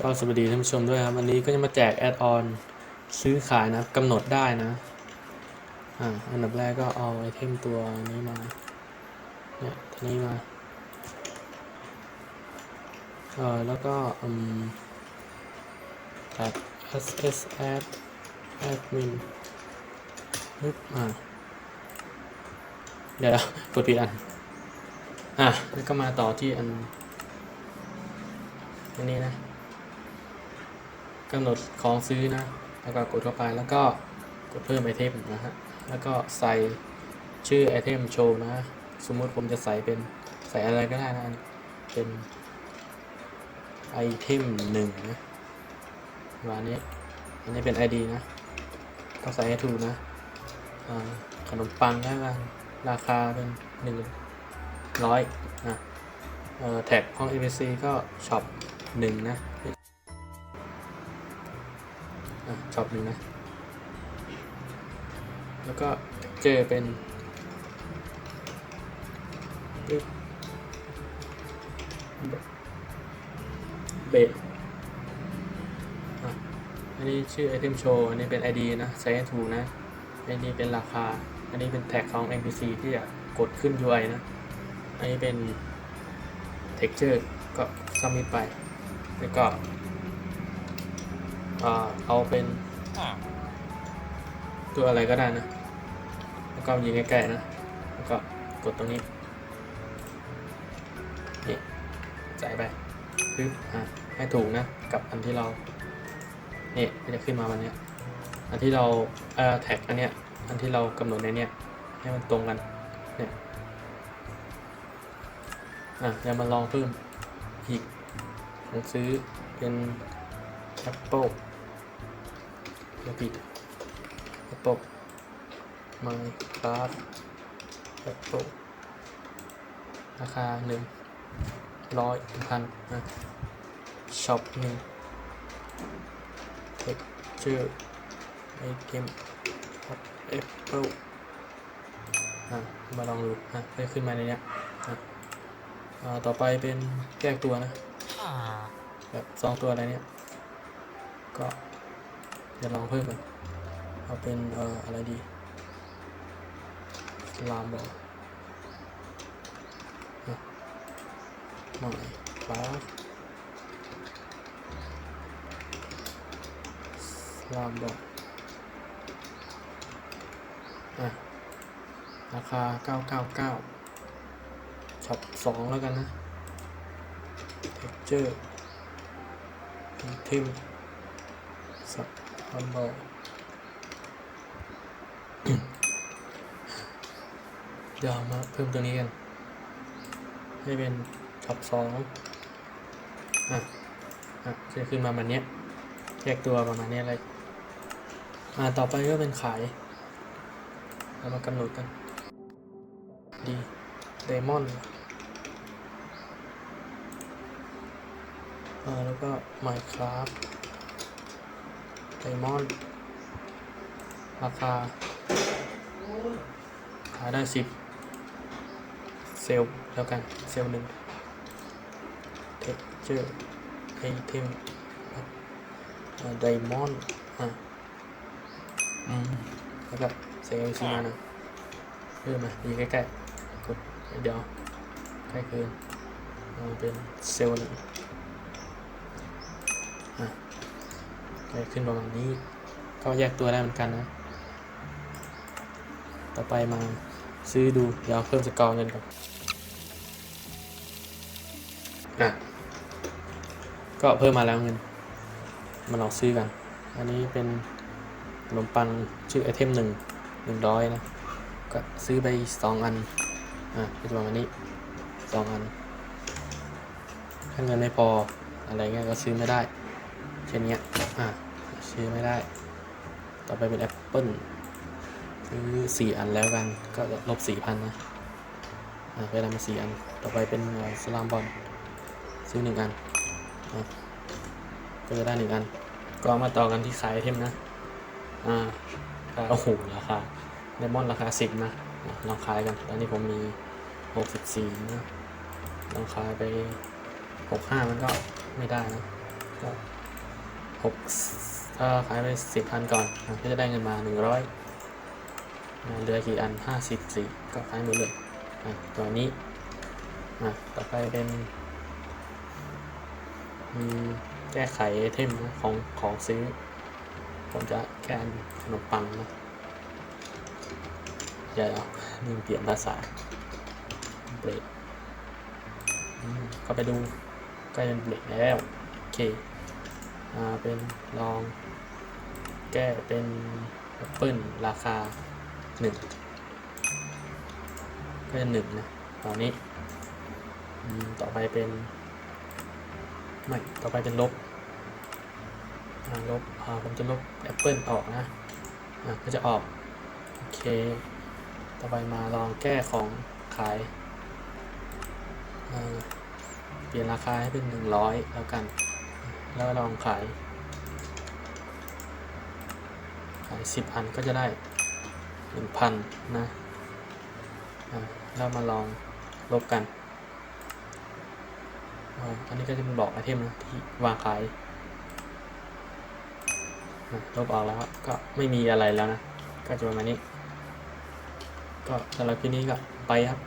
ก็สวัสดีท่านผู้ชมด้วยครับวันนี้ก็จะมาแจกแอดออนซื้อขายนะกำหนดได้นะอ่าอันดับแรกก็เอาไอเทมตัวนี้มาเนี่ยตัวนี้มาเออแล้วก็อืมแท็ก ss add admin ปึ๊บอ่าเดี๋ยวกดผิดอันอะแล้วก็มาต่อที่อันอันนี้นะ กำหนดของซื้อนะ แล้วก็กดเข้าไปแล้วก็กดเพิ่มไอเทมนะฮะ แล้วก็ใส่ชื่อไอเทมโชว์นะ สมมุติผมจะใส่เป็นใส่อะไรก็ได้นะ เป็นไอเทมหนึ่งนะวานนี้ อันนี้เป็น ID นะ ก็ใส่ให้ถูกนะขนมปังแล้วกันราคาเป็นหนึ่งร้อยนะแท็กของ ABC ก็ช็อปหนึ่งนะ ช็อปหนึ่งนะ แล้วก็เจอเป็นเบสอะอันนี้ชื่อไอเทมโชว์อันนี้เป็น ID นะใช้ให้ถูนะ อันนี้เป็นราคา อันนี้เป็นแท็กของ NPC ที่จะกดขึ้น UI นะ อันนี้เป็น texture ก็ซัมมิไป แล้วก็ อ่าเอาเป็นตัวอะไรก็ได้นะ แล้วก็ยิงใกล้ๆนะ แล้วก็กดตรงนี้นี่จ่ายไปปึ๊บอะให้ถูกนะ กับอันที่เรา เนี่ก็จะขึ้นมาวันนี้อันที่เราเอ่อแท็กอันเนี้ย อันที่เรากำหนดในเนี้ยให้มันตรงกัน เนี่ย อะเดี๋ยวมาลองเพิ่มอีกผมซื้อเป็น Apple ไม่ผิด Apple Minecraft Apple ราคาหนึ่งร้อยพันนะช็อปหนึ่งเทคชื่อไอเทม Apple อะมาลองดูอะได้ขึ้นมาในเนี้ยอะต่อไปเป็นแยกตัวนะแบบสองตัวอะไรเนี้ยก็ จะลองเพิ่มกันเอาเป็นเอ่ออะไรดีลามบอกหน่อยฟ้าลามบอกอะราคา 999ช็อป2แล้วกันนะ texture ทิมสับ ฮัมเบลเดี๋ยวมาเพิ่มตัวนี้กัน ให้เป็นช็อปสองอะ อะจะขึ้นมาแบบเนี้ยแยกตัวประมาณเนี้ยเลยอ่าต่อไปก็เป็นขายเรามากำหนดกัน ดีเดมอนอ่าแล้วก็ Minecraft Diamond ราคา ขายได้สิบเซลล์แล้วกัน เซลล์หนึ่ง Texture Item อ่า Diamond อะอืมแล้วก็เซลซีมานะเพิ่มมาอยู่ใกล้ๆกดเดี๋ยวใกล้เกินเอาเป็นเซลล์หนึ่งอ่า ก็ขึ้นประมาณนี้ ก็แยกตัวได้เหมือนกันนะ ต่อไปมาซื้อดู เดี๋ยวเพิ่มสกอร์เงินก่อนอะก็เพิ่มมาแล้วเงิน มาลองซื้อกัน อันนี้เป็นขนมปังชื่อไอเทมหนึ่งหนึ่งร้อยนะ ก็ซื้อไปสองอัน อะเป็นประมาณนี้สองอัน ถ้าเงินไม่พออะไรเงี้ยก็ซื้อไม่ได้ เช่นเนี้ย อะซื้อไม่ได้ ต่อไปเป็นแอปเปิลซื้อสี่อันแล้วกัน ก็ลบสี่พันนะอะไปได้มาสี่อัน ต่อไปเป็นสลามบอลซื้อหนึ่งอันอะก็จะได้หนึ่งอัน ก็มาต่อกันที่ขายไอเทมนะ อ่าโอ้โหราคาไดมอนราคาสิบนะลองขายกันตอนนี้ผมมีหกสิบสี่นะลองขายไปหกห้ามันก็ไม่ได้นะก็ หกถ้าขายไปสิบอันก่อนก็จะได้เงินมาหนึ่งร้อยเหลือกี่อันห้าสิบสี่ก็ขายหมดเลยตัวนี้ต่อไปเป็นแก้ไขไอเทมของของซื้อ ผมจะแก้ขนมปังนะอย่าลืมเปลี่ยนภาษาเบรกอืมเข้าไปดูใกล้เป็นเบรกแล้ว โอเค อ่าเป็นลอง แก้เป็นแอปเปิลราคาหนึ่งก็จะหนึ่งนะตอนนี้อืมต่อไปเป็น ไม่ ต่อไปเป็นลบลบอ่าผมจะลบแอปเปิลออกนะอ่าก็จะออก โอเค ต่อไปมาลองแก้ของขายเปลี่ยนราคาให้เป็นหนึ่งร้อยแล้วกัน แล้วลองขาย ขายสิบอันก็จะได้หนึ่งพันนะแล้วมาลองลบกันอันนี้ก็จะเป็นบอกไอเทมนะที่วางขายลบออกแล้วก็ไม่มีอะไรแล้วนะ ก็จะประมาณนี้ ก็สำหรับคลิปนี้ก็ไปครับ